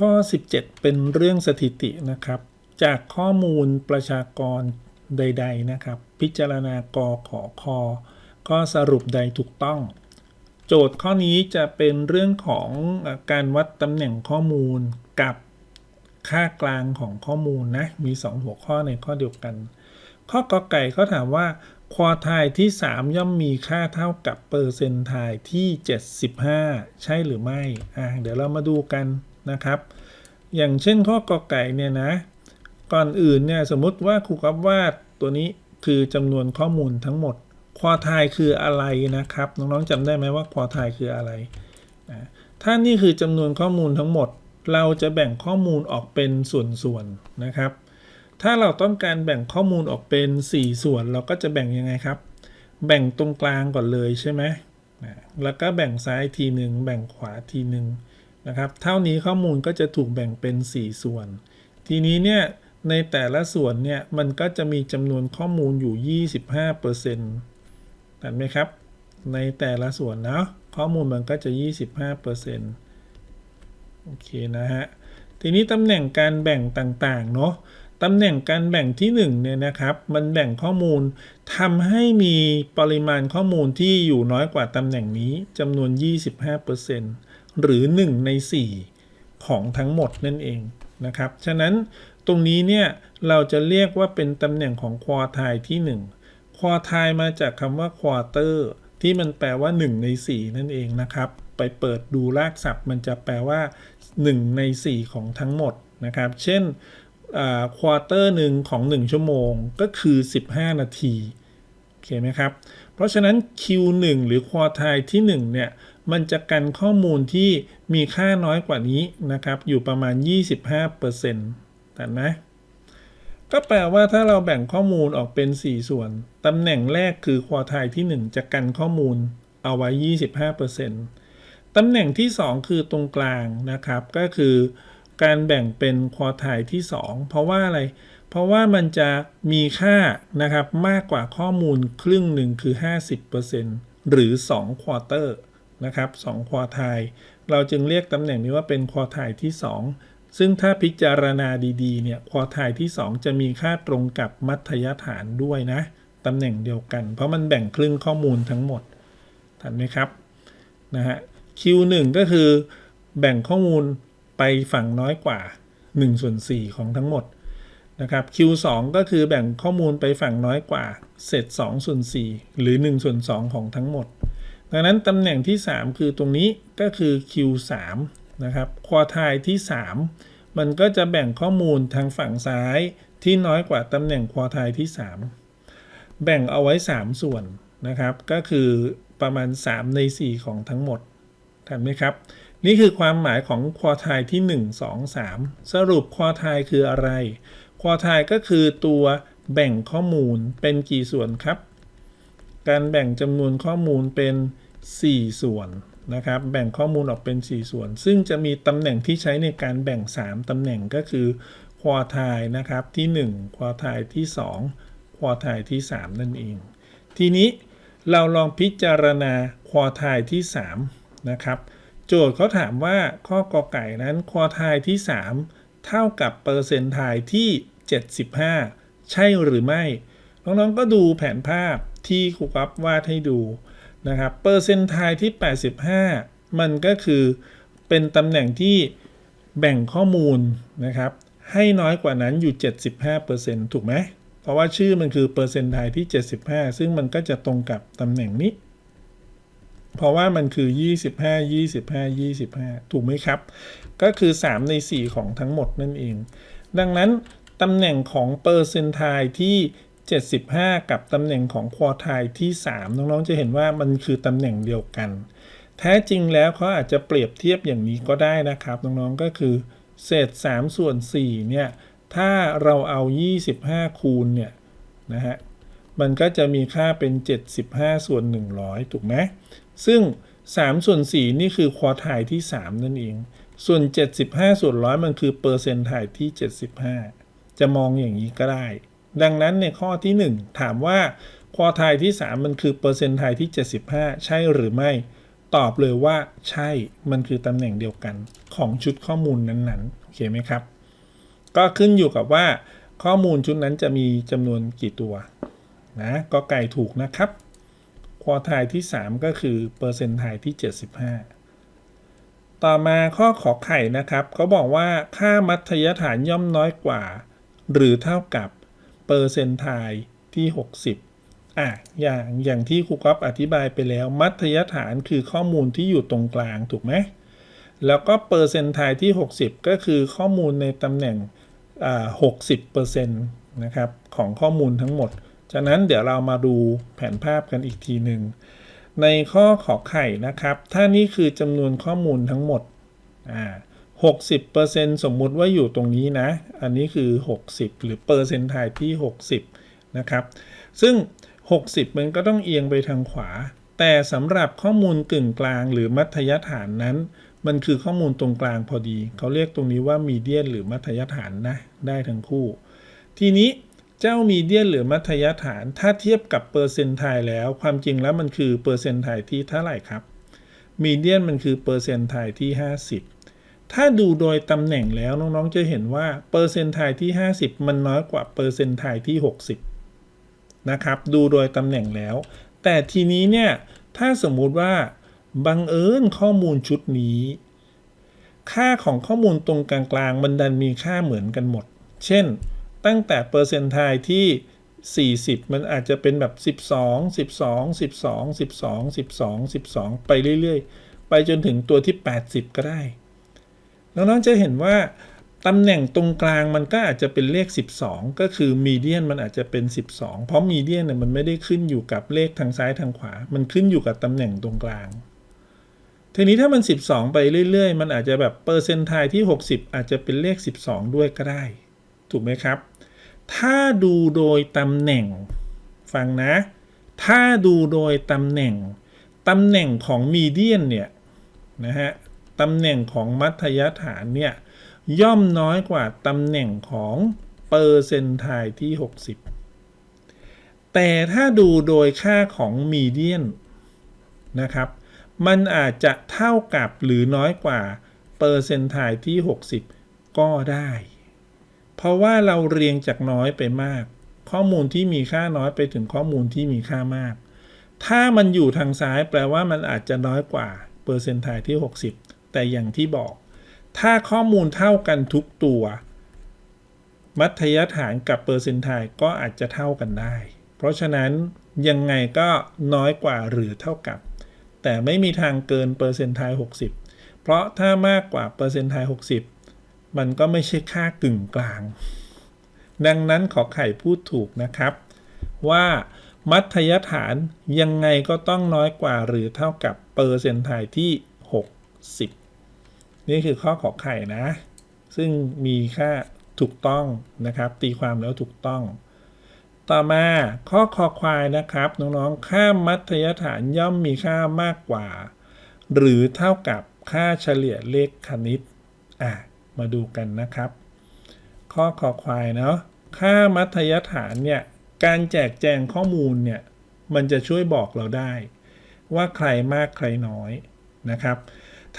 ข้อ 17 เป็นเรื่องสถิตินะครับ จากข้อมูลประชากรใด ๆ นะครับ พิจารณากอขอคอก็สรุปใดถูกต้อง โจทย์ข้อนี้จะเป็นเรื่องของการวัดตำแหน่งข้อมูลกับค่ากลางของข้อมูลนะ มี 2 หัวข้อในข้อเดียวกัน ข้อกอไก่เขาถามว่าควอไทายที่ 3 ย่อมมีค่าเท่ากับเปอร์เซนต์ไทายที่ 75 ใช่หรือไม่ อ่าเดี๋ยวเรามาดูกัน นะครับ อย่างเช่นข้อกอไก่เนี่ยนะ ก่อนอื่นเนี่ยสมมติว่าครูกับวาดตัวนี้คือจำนวนข้อมูลทั้งหมด ควอไทายคืออะไรนะครับ น้องๆจำได้ไหมว่าควอไทายคืออะไรนะถ้านี่คือจำนวนข้อมูลทั้งหมด เราจะแบ่งข้อมูลออกเป็นส่วนๆนะครับ ถ้าเราต้องการแบ่งข้อมูลออกเป็น 4 ส่วน เราก็จะแบ่งยังไงครับ แบ่งตรงกลางก่อนเลยใช่ไหมนะแล้วก็แบ่งซ้ายทีหนึ่งแบ่งขวาทีหนึ่ง นะครับ เท่านี้ข้อมูลก็จะถูกแบ่งเป็น 4 ส่วน ทีนี้เนี่ยในแต่ละส่วนเนี่ยมันก็จะมีจำนวนข้อมูลอยู่ 25%เห็นไหมครับ ในแต่ละส่วนเนาะข้อมูลมันก็จะ 25%โอเคนะฮะ ทีนี้ตำแหน่งการแบ่งต่างๆเนาะตำแหน่งการแบ่งที่1เนี่ยนะครับ มันแบ่งข้อมูลทำให้มีปริมาณข้อมูลที่อยู่น้อยกว่าตำแหน่งนี้จำนวน 25% หรือ 1 ใน 4 ของทั้งหมดนั่นเองนะครับ ฉะนั้นตรงนี้เนี่ยเราจะเรียกว่าเป็นตำแหน่งของควอไทยที่ 1 ควอไทยมาจากคำว่าควอเตอร์ที่มันแปลว่า 1 ใน 4 นั่นเองนะครับ ไปเปิดดูรากศัพท์มันจะแปลว่า 1 ใน 4 ของทั้งหมดนะครับ เช่นควอเตอร์หนึ่งของ 1 ชั่วโมงก็คือ 15 นาทีโอเคไหมครับ เพราะฉะนั้น Q1 หรือควอไทยที่ 1 เนี่ย มันจะกันข้อมูลที่มีค่าน้อยกว่านี้นะครับ อยู่ประมาณ 25%แต่นะ ก็แปลว่าถ้าเราแบ่งข้อมูลออกเป็น 4 ส่วน ตำแหน่งแรกคือควอไทยที่ 1 จะกันข้อมูลเอาไว้ 25%ตำแหน่งที่ 2 คือตรงกลางนะครับ ก็คือการแบ่งเป็นควอไทยที่ 2 เพราะว่าอะไร เพราะว่ามันจะมีค่านะครับมากกว่าข้อมูลครึ่งหนึ่งคือ 50%หรือ 2 ควอเตอร์ นะครับ2ควอไทายเราจึงเรียกตำแหน่งนี้ว่าเป็นควอไทายที่ 2 ซึ่งถ้าพิจารณาดีๆเนี่ยควอไทายที่ 2 จะมีค่าตรงกับมัธยฐานด้วยนะตำแหน่งเดียวกัน เพราะมันแบ่งครึ่งข้อมูลทั้งหมดทันไหมครับนะฮะ Q1 ก็คือแบ่งข้อมูลไปฝั่งน้อยกว่า1ส่วน4ของทั้งหมดนะครับ Q2 ก็คือแบ่งข้อมูลไปฝั่งน้อยกว่า เศษ2ส่วน4หรือ1ส่วน2ของทั้งหมด ดังนั้นตำแหน่งที่ 3 คือตรงนี้ก็คือ Q3 นะครับควอไทายที่ 3 มันก็จะแบ่งข้อมูลทางฝั่งซ้ายที่น้อยกว่าตำแหน่งควอไทายที่ 3 แบ่งเอาไว้ 3 ส่วนนะครับ ก็คือประมาณ 3 ใน 4 ของทั้งหมดทันไหมครับ นี่คือความหมายของควอไทายที่ 1 2 3 สรุปควอไทายคืออะไร ควอไทายก็คือตัวแบ่งข้อมูลเป็นกี่ส่วนครับ การแบ่งจำนวนข้อมูลเป็น 4 ส่วนนะครับ แบ่งข้อมูลออกเป็น 4 ส่วน ซึ่งจะมีตำแหน่งที่ใช้ในการแบ่ง 3ตำแหน่งก็คือควอไทายนะครับที่ 1 ควอไทายที่ 2 ควอไทายที่ 3 นั่นเอง ทีนี้เราลองพิจารณาควอไทายที่ 3 นะครับ โจทย์เขาถามว่าข้อกอไก่นั้นควอไทายที่ 3 เท่ากับเปอร์เซนต์ไทายที่ 75 ใช่หรือไม่ น้องๆก็ดูแผนภาพ ที่ครูกัฟวาดให้ดูนะครับเปอร์เซนต์ไทายที่ 85 มันก็คือเป็นตำแหน่งที่แบ่งข้อมูลนะครับ ให้น้อยกว่านั้นอยู่ 75%ถูกไหม เพราะว่าชื่อมันคือเปอร์เซนต์ไทายที่ 75 ซึ่งมันก็จะตรงกับตำแหน่งนี้ เพราะว่ามันคือ 25 25 25 ถูกไหมครับ ก็คือ 3 ใน 4 ของทั้งหมดนั่นเอง ดังนั้นตำแหน่งของเปอร์เซนต์ไทายที่ 75 กับตำแหน่งของควอไทายที่ 3 น้องๆ จะเห็นว่ามันคือตำแหน่งเดียวกัน แท้จริงแล้วเขาอาจจะเปรียบเทียบอย่างนี้ก็ได้นะครับ น้องๆ ก็คือ เศษ 3 ส่วน 4 เนี่ย ถ้าเราเอา 25 คูณเนี่ยนะฮะ มันก็จะมีค่าเป็น 75 ส่วน 100 ถูกไหม ซึ่ง 3 ส่วน 4 นี่คือควอไทายที่ 3 นั่นเอง ส่วน 75 ส่วนร้อยมันคือเปอร์เซ็นต์ไทายที่ 75 จะมองอย่างนี้ก็ได้ ดังนั้นในข้อที่ 1 ถามว่าควอไทายที่ 3 มันคือเปอร์เซนต์ไทายที่ 75 ใช่หรือไม่ ตอบเลยว่าใช่มันคือตำแหน่งเดียวกันของชุดข้อมูลนั้นๆโอเคไหมครับ ก็ขึ้นอยู่กับว่า ข้อมูลชุดนั้นจะมีจำนวนกี่ตัวนะก็ไก่ถูกนะครับควอไทายที่ 3 ก็คือเปอร์เซนต์ไทายที่ 75ต่อมาข้อขอไข่นะครับเขาบอกว่าค่ามัธยฐานย่อมน้อยกว่า หรือเท่ากับ เปอร์เซนต์ไทายที่ 60อะอย่างอย่างที่ครูก๊อฟอธิบายไปแล้ว มัธยฐานคือข้อมูลที่อยู่ตรงกลางถูกไหมแล้วก็เปอร์เซนต์ไทายที่ 60 ก็คือข้อมูลในตำแหน่งอ่า60%นะครับของข้อมูลทั้งหมดฉะนั้นเดี๋ยวเรามาดูแผนภาพกันอีกทีหนึ่ง ในข้อขอไข่นะครับ ถ้านี่คือจำนวนข้อมูลทั้งหมดอ่า 60%สมมุติว่าอยู่ตรงนี้นะ อันนี้คือ 60 หรือเปอร์เซนต์ไทายที่ 60 นะครับ ซึ่ง 60 มันก็ต้องเอียงไปทางขวา แต่สำหรับข้อมูลกึ่งกลางหรือมัธยฐานนั้น มันคือข้อมูลตรงกลางพอดี เขาเรียกตรงนี้ว่ามีเดียนหรือมัธยฐานนะ ได้ทั้งคู่ ทีนี้เจ้ามีเดียนหรือมัธยฐาน ถ้าเทียบกับเปอร์เซนต์ไทายแล้ว ความจริงแล้วมันคือเปอร์เซนต์ไทายที่เท่าไหร่ครับ มีเดียนมันคือเปอร์เซนต์ไทายที่ 50 ถ้าดูโดยตำแหน่งแล้วน้องๆจะเห็นว่าเปอร์เซนต์ไทายที่ 50 มันน้อยกว่าเปอร์เซนต์ไทายที่ 60 นะครับ ดูโดยตำแหน่งแล้ว แต่ทีนี้เนี่ย ถ้าสมมุติว่าบังเอิญข้อมูลชุดนี้ ค่าของข้อมูลตรงกลางๆมันดันมีค่าเหมือนกันหมด เช่น ตั้งแต่เปอร์เซนต์ไทายที่ 40 มันอาจจะเป็นแบบ 12 12 12 12 12 12 ไปเรื่อยๆ ไปจนถึงตัวที่ 80 ก็ได้ น้องๆจะเห็นว่าตำแหน่งตรงกลางมันก็อาจจะเป็นเลข 12 ก็คือมีเดียนมันอาจจะเป็น 12 เพราะมีเดียนเนี่ยมันไม่ได้ขึ้นอยู่กับเลขทางซ้ายทางขวา มันขึ้นอยู่กับตำแหน่งตรงกลาง ทีนี้ถ้ามัน 12 ไปเรื่อยๆ มันอาจจะแบบเปอร์เซนต์ไทยที่ 60 อาจจะเป็นเลข 12 ด้วยก็ได้ ถูกไหมครับ ถ้าดูโดยตำแหน่ง ฟังนะ ถ้าดูโดยตำแหน่ง ตำแหน่งของมีเดียนเนี่ยนะฮะ ตำแหน่งของมัธยฐานเนี่ยย่อมน้อยกว่าตำแหน่งของเปอร์เซนไทายที่ 60 แต่ถ้าดูโดยค่าของมีเดียนนะครับ มันอาจจะเท่ากับหรือน้อยกว่าเปอร์เซนไทายที่ 60 ก็ได้ เพราะว่าเราเรียงจากน้อยไปมาก ข้อมูลที่มีค่าน้อยไปถึงข้อมูลที่มีค่ามาก ถ้ามันอยู่ทางซ้ายแปลว่ามันอาจจะน้อยกว่าเปอร์เซนไทายที่ 60 แต่อย่างที่บอกถ้าข้อมูลเท่ากันทุกตัว มัธยฐานกับเปอร์เซนต์ไทก็อาจจะเท่ากันได้ เพราะฉะนั้นยังไงก็น้อยกว่าหรือเท่ากับ แต่ไม่มีทางเกินเปอร์เซนต์ไทาย60 เพราะถ้ามากกว่าเปอร์เซนต์ไทาย60 มันก็ไม่ใช่ค่ากึ่งกลาง ดังนั้นขอไข่พูดถูกนะครับ ว่ามัธยฐานยังไงก็ต้องน้อยกว่าหรือเท่ากับเปอร์เซนต์ไทที่ 60 นี่คือข้อขอไข่นะ ซึ่งมีค่าถูกต้องนะครับ ตีความแล้วถูกต้อง ต่อมาข้อคอควายนะครับ น้องๆ ค่ามัธยฐานย่อมมีค่ามากกว่า หรือเท่ากับค่าเฉลี่ยเลขคณิตอะมาดูกันนะครับ ข้อคอควายเนาะค่ามัธยฐานเนี่ยการแจกแจงข้อมูลเนี่ยมันจะช่วยบอกเราได้ ว่าใครมากใครน้อยนะครับ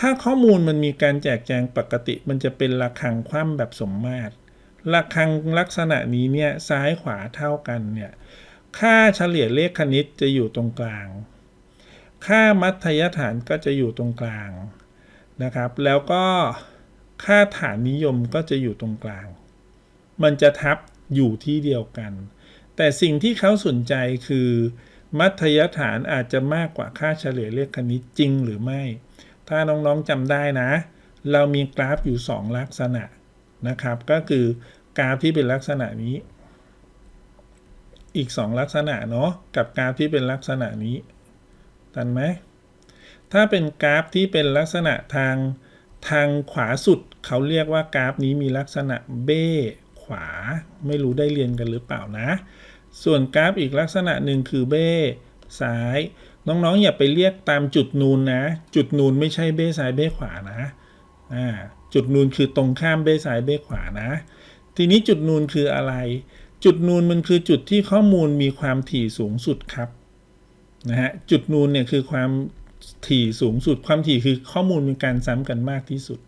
ถ้าข้อมูลมันมีการแจกแจงปกติ มันจะเป็นระฆังคว่ำแบบสมมาตรระฆังลักษณะนี้เนี่ยซ้ายขวาเท่ากันเนี่ยค่าเฉลี่ยเลขคณิตจะอยู่ตรงกลาง ค่ามัธยฐานก็จะอยู่ตรงกลางนะครับ แล้วก็ค่าฐานนิยมก็จะอยู่ตรงกลาง มันจะทับอยู่ที่เดียวกัน แต่สิ่งที่เขาสนใจคือ มัธยฐานอาจจะมากกว่าค่าเฉลี่ยเลขคณิตจริงหรือไม่ ถ้าน้องๆจำได้นะ เรามีกราฟอยู่ 2 ลักษณะนะครับ ก็คือกราฟที่เป็นลักษณะนี้ อีก 2 ลักษณะเนาะกับกราฟที่เป็นลักษณะนี้ทันไหมถ้าเป็นกราฟที่เป็นลักษณะทางทางขวาสุดเขาเรียกว่ากราฟนี้มีลักษณะเบ้ขวา ไม่รู้ได้เรียนกันหรือเปล่านะ ส่วนกราฟอีกลักษณะหนึ่งคือเบ้ซ้าย น้องๆ อย่าไปเรียกตามจุดนูนนะ จุดนูนไม่ใช่เบ้ซ้ายเบ้ขวานะอ่าจุดนูนคือตรงข้ามเบ้ซ้ายเบ้ขวานะ ทีนี้จุดนูนคืออะไร จุดนูนมันคือจุดที่ข้อมูลมีความถี่สูงสุดครับนะฮะจุดนูนเนี่ยคือความถี่สูงสุด ความถี่คือข้อมูลมีการซ้ำกันมากที่สุด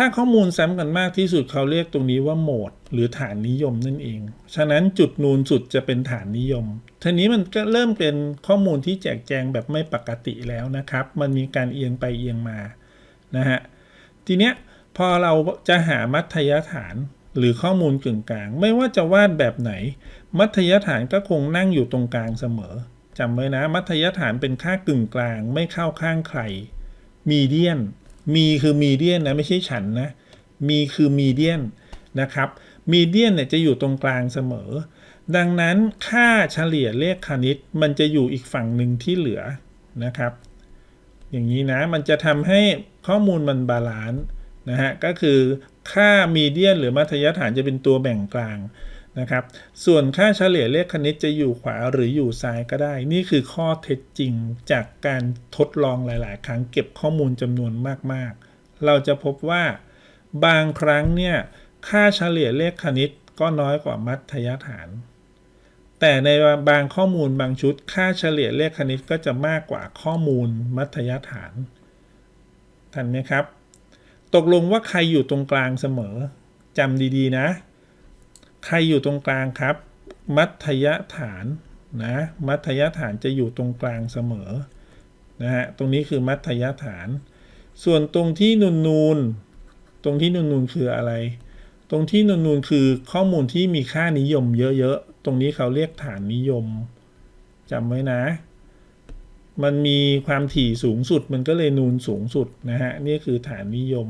ถ้าข้อมูลซ้ำกันมากที่สุดเขาเรียกตรงนี้ว่าโหมด หรือฐานนิยมนั่นเอง ฉะนั้นจุดนูนสุดจะเป็นฐานนิยมทีนี้มันก็เริ่มเป็นข้อมูลที่แจกแจงแบบไม่ปกติแล้วนะครับ มันมีการเอียงไปเอียงมานะฮะทีเนี้ยพอเราจะหามัธยฐานหรือข้อมูลกึ่งกลาง ไม่ว่าจะวาดแบบไหน มัธยฐานก็คงนั่งอยู่ตรงกลางเสมอจำไว้นะ มัธยฐานเป็นค่ากึ่งกลาง ไม่เข้าข้างใครมีเดียน มีคือมีเดียนนะไม่ใช่ฉันนะ มีคือมีเดียนนะครับมีเดียนเนี่ยจะอยู่ตรงกลางเสมอ ดังนั้นค่าเฉลี่ยเลขคณิตมันจะอยู่อีกฝั่งหนึ่งที่เหลือนะครับ อย่างนี้นะมันจะทำให้ข้อมูลมันบาลานซ์นะฮะก็คือค่ามีเดียนหรือมัธยฐานจะเป็นตัวแบ่งกลาง นะครับ ส่วนค่าเฉลี่ยเลขคณิตจะอยู่ขวาหรืออยู่ซ้ายก็ได้ นี่คือข้อเท็จจริงจากการทดลองหลาย ๆ ครั้งเก็บข้อมูลจำนวนมาก ๆ เราจะพบว่าบางครั้งเนี่ยค่าเฉลี่ยเลขคณิตก็น้อยกว่ามัธยฐาน แต่ในบางข้อมูลบางชุด ค่าเฉลี่ยเลขคณิตก็จะมากกว่าข้อมูลมัธยฐานทันไหมครับ ตกลงว่าใครอยู่ตรงกลางเสมอจำดีๆนะ ใครอยู่ตรงกลางครับ มัธยฐานนะมัธยฐานจะอยู่ตรงกลางเสมอนะฮะตรงนี้คือมัธยฐาน ส่วนตรงที่นูนนูนๆตรงที่นูนนูนๆคืออะไร ตรงที่นูนนูนๆคือข้อมูลที่มีค่านิยมเยอะๆตรงนี้เขาเรียกฐานนิยมจำไว้นะ มันมีความถี่สูงสุดมันก็เลยนูนสูงสุดนะฮะนี่คือฐานนิยม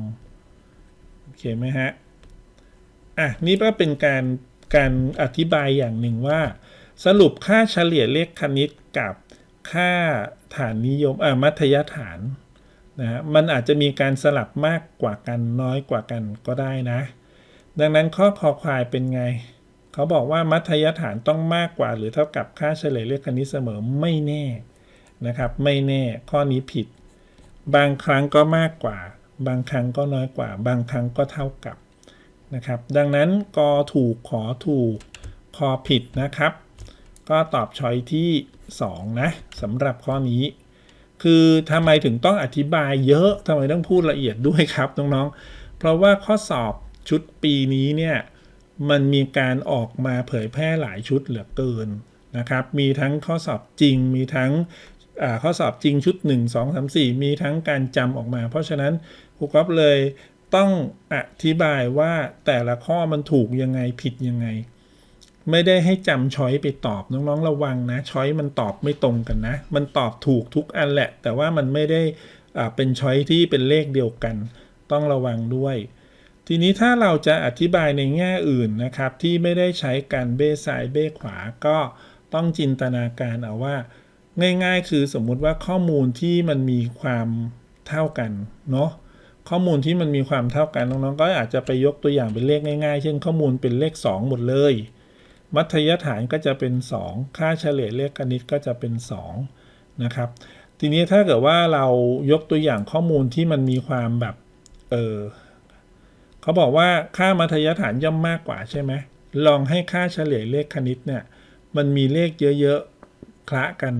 โอเคไหมฮะ อะนี่ก็เป็นการการอธิบายอย่างหนึ่งว่า สรุปค่าเฉลี่ยเลขคณิตกับค่าฐานนิยมอ่ามัธยฐานนะฮะมันอาจจะมีการสลับมากกว่ากันน้อยกว่ากันก็ได้นะ ดังนั้นข้อคอควายเป็นไง เขาบอกว่ามัธยฐานต้องมากกว่า หรือเท่ากับค่าเฉลี่ยเลขคณิตเสมอไม่แน่นะครับไม่แน่ข้อนี้ผิด บางครั้งก็มากกว่า บางครั้งก็น้อยกว่า บางครั้งก็เท่ากับ นะครับ ดังนั้นกอถูกขอถูกคอผิดนะครับ ก็ตอบช้อยที่ 2 นะสำหรับข้อนี้ คือทำไมถึงต้องอธิบายเยอะทำไมต้องพูดละเอียดด้วยครับน้องๆ เพราะว่าข้อสอบชุดปีนี้เนี่ยมันมีการออกมาเผยแพร่หลายชุดเหลือเกินนะครับ มีทั้งข้อสอบจริง มีทั้งข้อสอบจริงชุด 1 2 3 4 มีทั้งการจำออกมา เพราะฉะนั้นครูก๊อฟเลย ต้องอธิบายว่าแต่ละข้อมันถูกยังไงผิดยังไง ไม่ได้ให้จำช้อยไปตอบน้องๆระวังนะช้อยมันตอบไม่ตรงกันนะ มันตอบถูกทุกอันแหละ แต่ว่ามันไม่ได้อ่าเป็นช้อยที่เป็นเลขเดียวกัน ต้องระวังด้วย ทีนี้ถ้าเราจะอธิบายในแง่อื่นนะครับ ที่ไม่ได้ใช้การเบ้ซ้ายเบ้ขวาก็ต้องจินตนาการเอาว่า ง่าย ๆ คือสมมุติว่าข้อมูลที่มันมีความเท่ากันเนาะ ข้อมูลที่มันมีความเท่ากันน้องๆ ก็อาจจะไปยกตัวอย่างเป็นเลขง่ายๆ เช่นข้อมูลเป็นเลข 2 หมดเลย มัธยฐานก็จะเป็น 2 ค่าเฉลี่ยเลขคณิตก็จะเป็น 2 นะครับ ทีนี้ถ้าเกิดว่าเรายกตัวอย่างข้อมูลที่มันมีความแบบ เออเขาบอกว่าค่ามัธยฐานย่อมมากกว่าใช่ไหมลองให้ค่าเฉลี่ยเลขคณิตเนี่ย มันมีเลขเยอะๆ คละกัน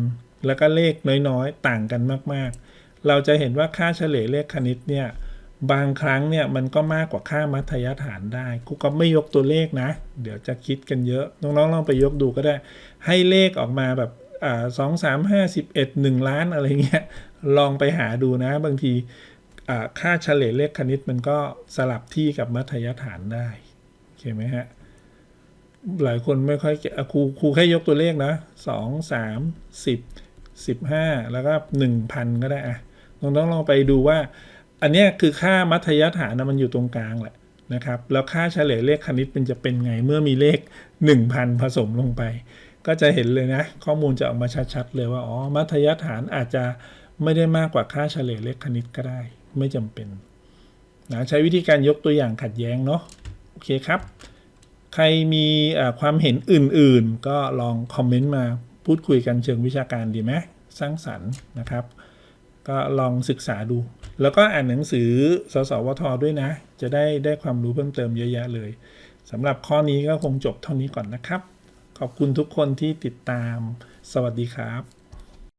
แล้วก็เลขน้อยๆ ต่างกันมากๆ เราจะเห็นว่าค่าเฉลี่ยเลขคณิตเนี่ย บางครั้งเนี่ยมันก็มากกว่าค่ามัธยฐานได้ครูก็ไม่ยกตัวเลขนะ เดี๋ยวจะคิดกันเยอะ น้องๆลองไปยกดูก็ได้ ให้เลขออกมาแบบสองสามห้าสิบเอ็ดหนึ่งล้านอะไรเงี้ยลองไปหาดูนะ บางทีค่าเฉลี่ยเลขคณิตมันก็สลับที่กับมัธยฐานได้โอเคไหมฮะ หลายคนไม่ค่อยครูครูแค่ยกตัวเลขนะสองสามสิบสิบห้าแล้วก็หนึ่งพันก็ได้อะน้องๆลองไปดูว่า อันนี้คือค่ามัธยฐานนะมันอยู่ตรงกลางแหละนะครับ แล้วค่าเฉลี่ยเลขคณิตมันจะเป็นไงเมื่อมีเลข 1,000 ผสมลงไป ก็จะเห็นเลยนะ ข้อมูลจะออกมาชัดๆเลยว่าอ๋อมัธยฐานอาจจะไม่ได้มากกว่าค่าเฉลี่ยเลขคณิตก็ได้ ไม่จำเป็นนะใช้วิธีการยกตัวอย่างขัดแย้งเนาะโอเคครับ ใครมีความเห็นอื่นๆ ก็ลองคอมเมนต์มาพูดคุยกันเชิงวิชาการดีไหมสร้างสรรค์นะครับ ก็ลองศึกษาดู แล้วก็อ่านหนังสือสสวทด้วยนะ จะได้ได้ความรู้เพิ่มเติมเยอะแยะเลยสำหรับข้อนี้ก็คงจบเท่านี้ก่อนนะครับ ขอบคุณทุกคนที่ติดตาม สวัสดีครับ